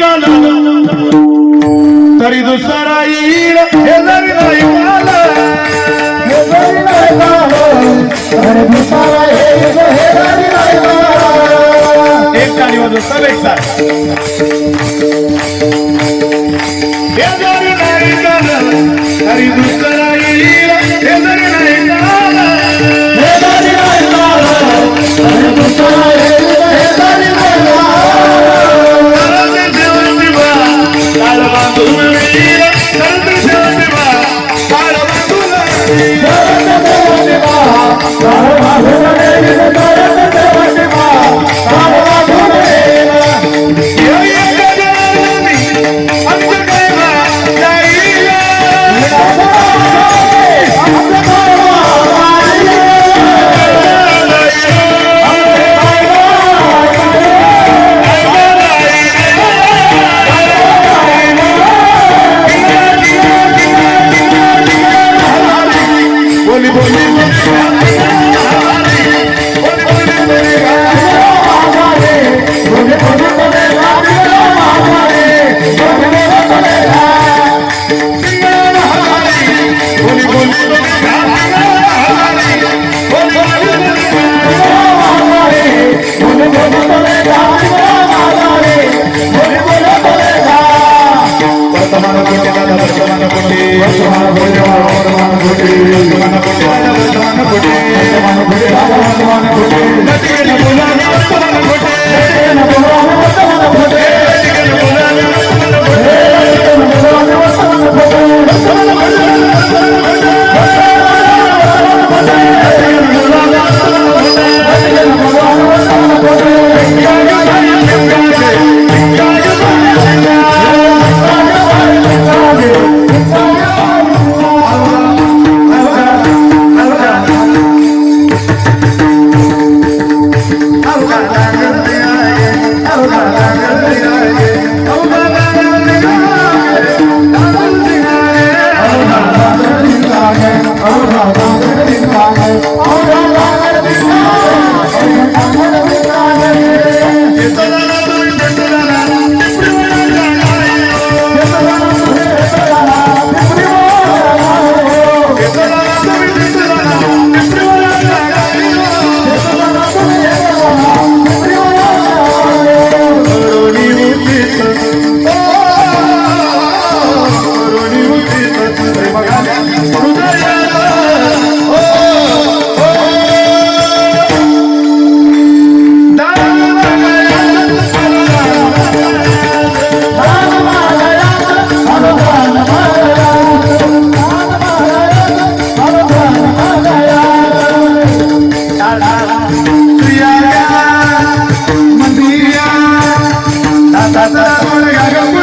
काल तरी दुसरा येईल हे जरी नाही हे जरी नाही दुसरा येईल हे जरी नाही एक टाळी वाजव सब एक साथ. हे जरी नाही तरी दुसरा mi சந்தனமாக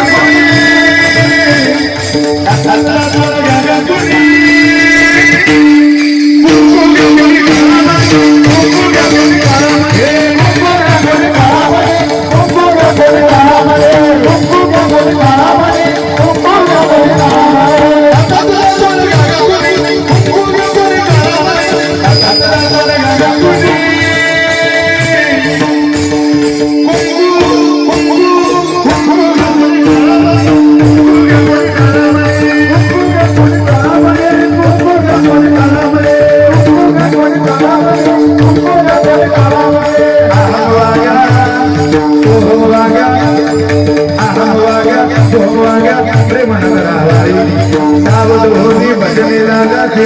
धन्यवाद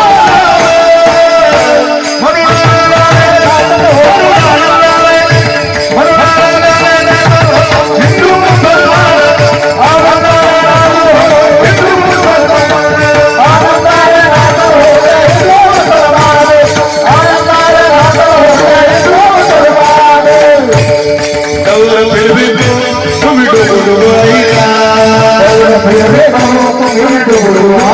রে তুমি